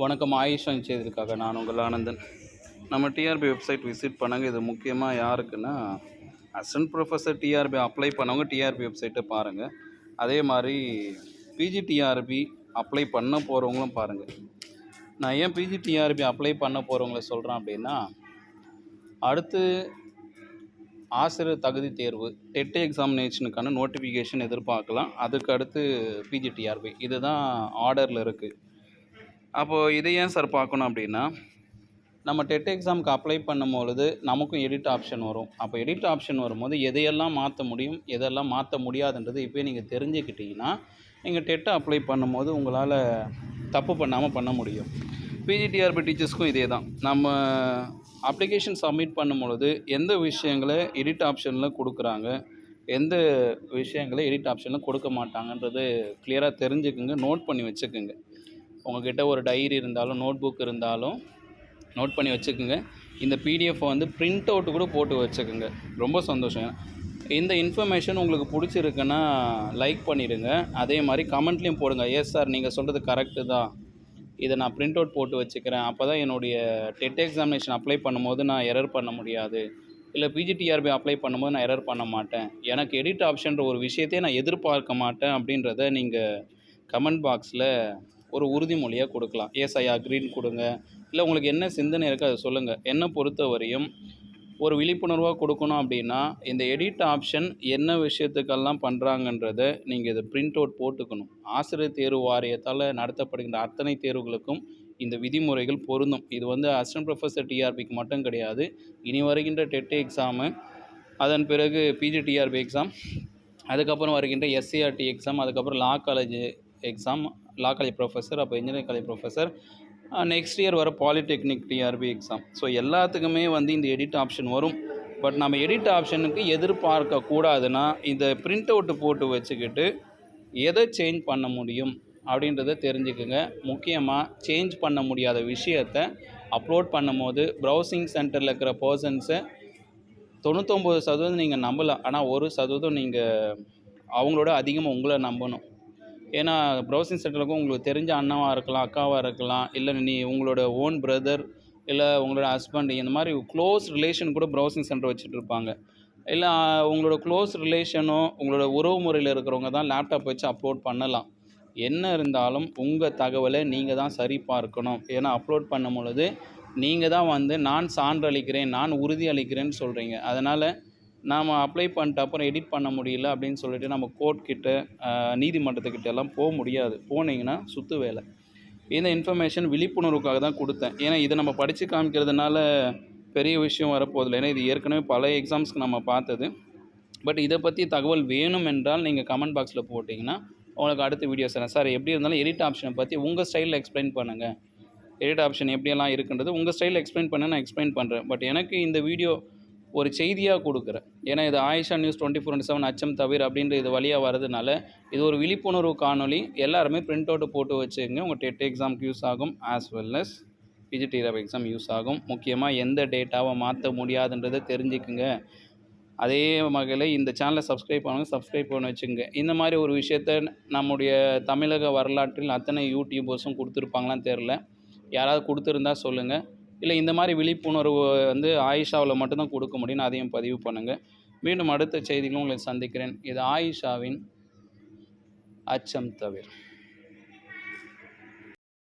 வணக்கம் ஆயுஷா செய்திருக்காங்க நான் உங்கள் ஆனந்தன். நம்ம டிஆர்பி வெப்சைட் விசிட் பண்ணுங்கள் இது முக்கியமாக யாருக்குன்னா அசன்ட் ப்ரொஃபஸர் டிஆர்பி அப்ளை பண்ணவங்க டிஆர்பி வெப்சைட்டை பாருங்கள் அதே மாதிரி பிஜி டிஆர்பி அப்ளை பண்ண போகிறவங்களும் பாருங்கள் நான் ஏன் பிஜி டிஆர்பி அப்ளை பண்ண போகிறவங்கள சொல்கிறேன் அப்படின்னா அடுத்து ஆசிரியர் தகுதி தேர்வு டெட் எக்ஸாமினேஷனுக்கான நோட்டிஃபிகேஷன் எதிர்பார்க்கலாம். அதுக்கு அடுத்து பிஜிடிஆர்பி இதுதான் ஆர்டரில் இருக்குது அப்போது இதை ஏன் சார் பார்க்கணும் அப்படின்னா நம்ம டெட் எக்ஸாமுக்கு அப்ளை பண்ணும்பொழுது நமக்கும் எடிட் ஆப்ஷன் வரும். அப்போ எடிட் ஆப்ஷன் வரும்போது எதையெல்லாம் மாற்ற முடியும் எதெல்லாம் மாற்ற முடியாதுன்றது இப்போ நீங்கள் தெரிஞ்சுக்கிட்டீங்கன்னா நீங்கள் டெட்டை அப்ளை பண்ணும்போது உங்களால் தப்பு பண்ணாமல் பண்ண முடியும். பிஜிடிஆர்பி டீச்சர்ஸ்க்கும் இதே தான் நம்ம அப்ளிகேஷன் சப்மிட் பண்ணும் பொழுது எந்த விஷயங்களை எடிட் ஆப்ஷனில் கொடுக்குறாங்க எந்த விஷயங்களை எடிட் ஆப்ஷனில் கொடுக்க மாட்டாங்கன்றது கிளியராக தெரிஞ்சுக்குங்க நோட் பண்ணி வச்சுக்கோங்க. உங்ககிட்ட ஒரு டைரி இருந்தாலும் நோட் புக் இருந்தாலும் நோட் பண்ணி வச்சுக்கோங்க. இந்த பிடிஎஃப் வந்து பிரிண்ட் அவுட்டு கூட போட்டு வச்சுக்கோங்க. ரொம்ப சந்தோஷம். இந்த இன்ஃபர்மேஷன் உங்களுக்கு பிடிச்சிருக்குன்னா லைக் பண்ணிடுங்க. அதே மாதிரி கமெண்ட்லேயும் போடுங்க. எஸ் சார் நீங்கள் சொல்கிறது கரெக்டு தான். இதை நான் பிரிண்ட் அவுட் போட்டு வச்சுக்கிறேன். அப்போ தான் என்னுடைய டெட் எக்ஸாமினேஷன் அப்ளை பண்ணும்போது நான் எரர் பண்ண முடியாது. இல்லை பிஜிடிஆர்பி அப்ளை பண்ணும்போது நான் எரர் பண்ண மாட்டேன். எனக்கு எடிட் ஆப்ஷன்ற ஒரு விஷயத்தையே நான் எதிர்பார்க்க மாட்டேன். அப்படின்றத நீங்கள் கமெண்ட் பாக்ஸில் ஒரு உறுதிமொழியாக கொடுக்கலாம். எஸ் ஐ அக்ரின்னு கொடுங்க. இல்லை உங்களுக்கு என்ன சிந்தனை இருக்குது அதை சொல்லுங்கள் என்னை பொறுத்த வரையும் ஒரு விழிப்புணர்வாக கொடுக்கணும் அப்படின்னா இந்த எடிட் ஆப்ஷன் என்ன விஷயத்துக்கெல்லாம் பண்ணுறாங்கன்றத நீங்கள் இதை பிரிண்ட் அவுட் போட்டுக்கணும். ஆசிரியர் தேர்வு வாரியத்தால் நடத்தப்படுகின்ற அத்தனை தேர்வுகளுக்கும் இந்த விதிமுறைகள் பொருந்தும். இது வந்து அசிஸ்டன்ட் ப்ரொஃபஸர் டிஆர்பிக்கு மட்டும் கிடையாது. இனி வருகின்ற டெட் எக்ஸாமு அதன் பிறகு பிஜி டிஆர்பி எக்ஸாம் அதுக்கப்புறம் வருகின்ற எஸ்சிஆர்டி எக்ஸாம் அதுக்கப்புறம் law college exam law college professor அப்போ engineering college professor next year வர பாலிடெக்னிக் டிஆர்பி எக்ஸாம் ஸோ எல்லாத்துக்குமே வந்து இந்த எடிட் ஆப்ஷன் வரும். பட் நம்ம எடிட் ஆப்ஷனுக்கு எதிர்பார்க்க கூடாதுன்னா இந்த பிரிண்ட் அவுட்டு போட்டு வச்சுக்கிட்டு எதை சேஞ்ச் பண்ண முடியும் அப்படின்றத தெரிஞ்சுக்குங்க. முக்கியமாக சேஞ்ச் பண்ண முடியாத விஷயத்த அப்லோட் பண்ணும்போது ப்ரௌசிங் சென்டரில் இருக்கிற பர்சன்ஸை தொண்ணூத்தொம்பது சதவீதம் நீங்கள் நம்பலாம் ஆனால் ஒரு சதவீதம் நீங்கள் அவங்களோட அதிகமாக உங்களை நம்பணும். ஏன்னா ப்ரௌசிங் சென்டருக்கும் உங்களுக்கு தெரிஞ்ச அண்ணாவாக இருக்கலாம் அக்காவாக இருக்கலாம் இல்லை நீ உங்களோட ஓன் பிரதர் இல்லை உங்களோட ஹஸ்பண்ட் இந்த மாதிரி க்ளோஸ் ரிலேஷன் கூட ப்ரௌசிங் சென்டர் வச்சுட்டு இருப்பாங்க. இல்லை உங்களோட க்ளோஸ் ரிலேஷனோ உங்களோட உறவு முறையில் இருக்கிறவங்க தான் லேப்டாப் வச்சு அப்லோட் பண்ணலாம். என்ன இருந்தாலும் உங்கள் தகவலை நீங்கள் தான் சரி பார்க்கணும். ஏன்னா அப்லோட் பண்ணும் பொழுது நீங்கள் தான் வந்து நான் சான்றளிக்கிறேன் நான் உறுதி அளிக்கிறேன்னு சொல்கிறீங்க அதனால் நாம் அப்ளை பண்ணிட்ட அப்புறம் எடிட் பண்ண முடியல அப்படின்னு சொல்லிட்டு நம்ம கோர்ட்கிட்ட நீதிமன்றத்துக்கிட்ட எல்லாம் போக முடியாது. போனீங்கன்னா சுத்து வேலை. இந்த இன்ஃபர்மேஷன் விழிப்புணர்வுக்காக தான் கொடுத்தேன். ஏன்னா இதை நம்ம படித்து காமிக்கிறதுனால பெரிய விஷயம் வரப்போதில்லை ஏன்னா இது ஏற்கனவே பல எக்ஸாம்ஸ்க்கு நம்ம பார்த்தது. பட் இதை பற்றி தகவல் வேணும் என்றால் நீங்கள் கமெண்ட் பாக்ஸில் போட்டிங்கன்னா உங்களுக்கு அடுத்த வீடியோஸ் தரேன். சார் எப்படி இருந்தாலும் எடிட் ஆப்ஷனை பற்றி உங்கள் ஸ்டைலில் எக்ஸ்பிளைன் பண்ணுங்கள் எடிட் ஆப்ஷன் எப்படியெல்லாம் இருக்குன்றது உங்கள் ஸ்டைலில் எக்ஸ்பிளைன் பண்ண நான் எக்ஸ்பிளைன் பண்ணுறேன் பட் எனக்கு இந்த வீடியோ ஒரு செய்தியாக கொடுக்குறேன். ஏன்னா இது Ayesha news twenty four seven அச்சம் தவிர அப்படின்ற இது வழியாக வரதுனால இது ஒரு விழிப்புணர்வு காணொலி எல்லாருமே பிரிண்ட் அவுட் போட்டு வச்சுங்க உங்கள் டெட் எக்ஸாமுக்கு யூஸ் ஆகும். As well as PGTRB exam use ஆகும். முக்கியமாக எந்த டேட்டாவை மாற்ற முடியாதுன்றதை தெரிஞ்சுக்குங்க. அதே வகையில் இந்த சேனலை சப்ஸ்கிரைப் பண்ணுங்கள் சப்ஸ்கிரைப் பண்ணி வச்சுங்க இந்த மாதிரி ஒரு விஷயத்த நம்முடைய தமிழக வரலாற்றில் அத்தனை யூடியூபர்ஸும் கொடுத்துருப்பாங்களான்னு தெரில யாராவது கொடுத்துருந்தா சொல்லுங்கள் இல்லை இந்த மாதிரி விழிப்புணர்வு வந்து ஆயிஷாவில் மட்டும்தான் கொடுக்க முடியும்னு அதையும் பதிவு பண்ணுங்கள் மீண்டும் அடுத்த செய்திகளும் உங்களை சந்திக்கிறேன். இது ஆயிஷாவின் அச்சம் தவிர.